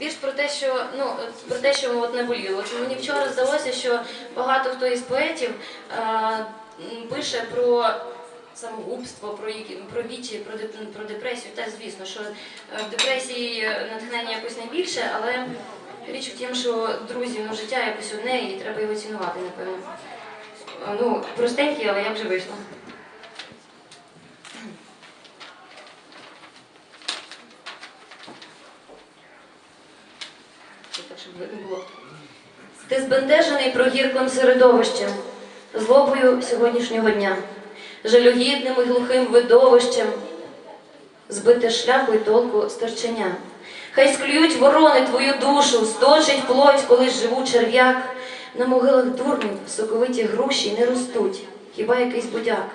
Вірш про те, що ну про те, що от наболіло. От мені вчора здалося, що багато хто із поетів е, пише про самогубство, про які про вічі, про про депресію. Та звісно, що е, в депресії натхнення якось найбільше, але річ в тім, що друзі, ну життя якось одне і треба його цінувати, напевно. Е, Ну, простенький, але як же вийшло. Щоб. Ти збентежений прогірклим середовищем, злобою сьогоднішнього дня, жалюгідним і глухим видовищем, збите шляху й толку сторчення. Хай склюють ворони твою душу, сточить плоть, коли живу черв'як. На могилах дурнів соковиті груші не ростуть, хіба якийсь будяк.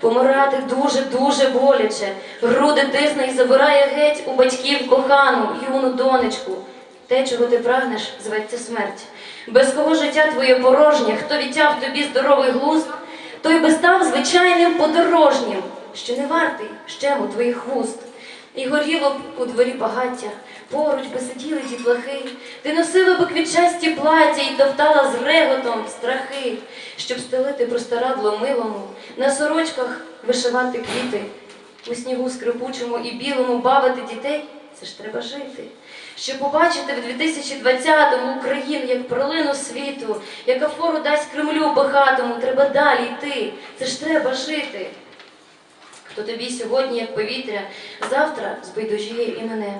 Помирати дуже-дуже боляче, груди тисне і забирає геть у батьків кохану, юну донечку. Те, чого ти прагнеш, зветься смерть. Без кого життя твоє порожнє, хто відтяв тобі здоровий глузд, той би став звичайним подорожнім, що не вартий щему твоїх вуст. І горіло б у дворі багаття, поруч би сиділи дітлахи, ти носила б квітчасті плаття і топтала з реготом страхи, щоб стелити простирадло милому, на сорочках вишивати квіти, у снігу скрипучому і білому бавити дітей. Це ж треба жити. Щоб побачити в 2020-му Україну як пролину світу, яка фору дасть Кремлю багатому, треба далі йти. Це ж треба жити. Хто тобі сьогодні, як повітря, завтра збайдужіє і мене.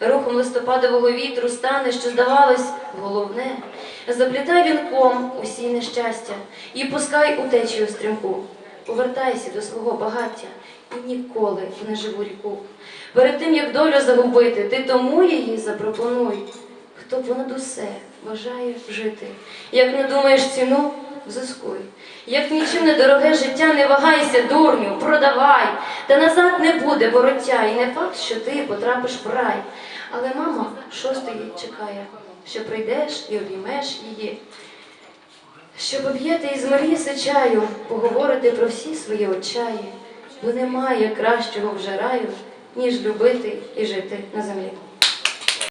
Рухом листопадового вітру стане, що здавалось, головне. Заплітай вінком усі нещастя і пускай у стрімку. Повертайся до свого багаття і ніколи в неживу ріку. Перед тим, як долю загубити, ти тому її запропонуй. Хто понад усе бажає жити. Як не думаєш ціну, взискуй. Як нічим не дороге життя, не вагайся, дурню, продавай. Та назад не буде вороття, і не факт, що ти потрапиш в рай. Але мама шостої чекає, що прийдеш і обіймеш її. Щоб об'єти із Маріси чаю, поговорити про всі свої очаї, бо немає кращого вже раю, ніж любити і жити на землі.